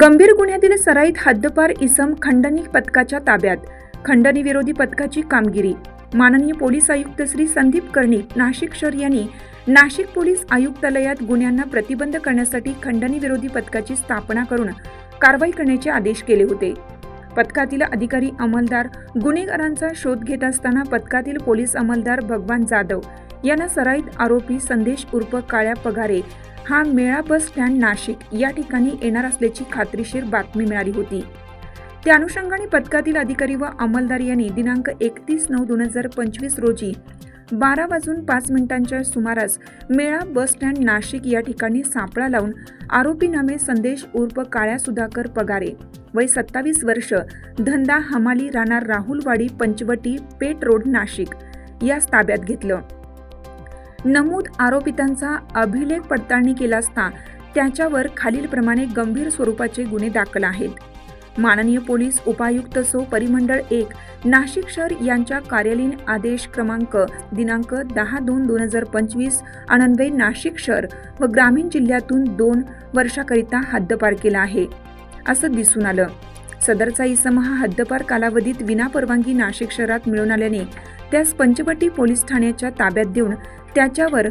गंभीर गुन्ह्यातील सराईत हद्दपार इसम खंडणी पथकाच्या ताब्यात. खंडणी विरोधी पथकाची कामगिरी. माननीय पोलीस आयुक्त श्री संदीप कर्णिक नाशिक शहर यांनी नाशिक पोलीस आयुक्तालयात गुन्ह्यांना प्रतिबंध करण्यासाठी खंडणी विरोधी पथकाची स्थापना करून कारवाई करण्याचे आदेश केले होते. पथकातील अधिकारी अंमलदार गुन्हेगारांचा शोध घेत असताना पथकातील पोलीस अंमलदार भगवान जाधव यांना सराईत आरोपी संदेश उर्फ काळ्या पगारे हा मेळा बस स्टँड नाशिक या ठिकाणी येणार असल्याची खात्रीशीर बातमी मिळाली होती. त्या अनुषंगाने पथकातील अधिकारी व अंमलदार यांनी दिनांक एकतीस नऊ दोन हजार पंचवीस रोजी बारा वाजून पाच मिनिटांच्या सुमारास मेळा बस स्टँड नाशिक या ठिकाणी सापळा लावून आरोपी नामे संदेश उर्फ काळ्या सुधाकर पगारे वय सत्तावीस वर्ष धंदा हमाली राहणार राहुलवाडी पंचवटी पेट रोड नाशिक यास ताब्यात घेतलं. नमूद आरोपितांचा अभिलेख पडताळणी केला असता त्याच्यावर खालीलप्रमाणे गंभीर स्वरूपाचे गुन्हे दाखल आहेत. माननीय पोलीस उपायुक्त सो परिमंडळ एक नाशिक शहर यांच्या कार्यालयीन आदेश क्रमांक दिनांक दहा दोन दोन हजार पंचवीस आनंदवे नाशिक शहर व ग्रामीण जिल्ह्यातून दोन वर्षाकरिता हद्दपार केला आहे. असं दिसून आलं. सदरचा इसम हा हद्दपार कालावधीत विनापरवानगी नाशिक शहरात मिळून आल्याने त्यास पंचवटी पोलीस ठाण्याच्या ताब्यात देऊन त्याच्यावर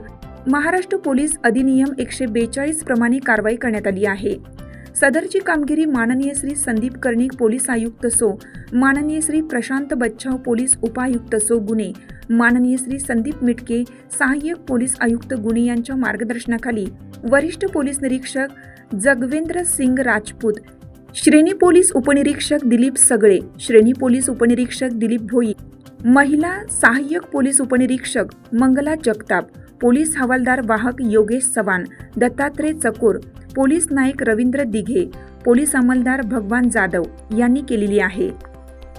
महाराष्ट्र पोलीस अधिनियम एकशे बेचाळीस प्रमाणे कारवाई करण्यात आली आहे. सदरची कामगिरी माननीय श्री संदीप कर्णिक पोलीस आयुक्त सो माननीय श्री प्रशांत बच्छाव पोलीस उपायुक्त सो गुन्हे माननीय श्री संदीप मिटके सहाय्यक पोलीस आयुक्त गुन्हे यांच्या मार्गदर्शनाखाली वरिष्ठ पोलीस निरीक्षक जगवेंद्र सिंग राजपूत श्रेणी पोलीस उपनिरीक्षक दिलीप सगळे श्रेणी पोलीस उपनिरीक्षक दिलीप भोई महिला सहाय्यक पोलीस उपनिरीक्षक मंगला जगताप पोलीस हवालदार वाहक योगेश चव्हाण दत्तात्रय चकोर पोलीस नायक रवींद्र दिघे पोलीस अंमलदार भगवान जाधव यांनी केलेली आहे.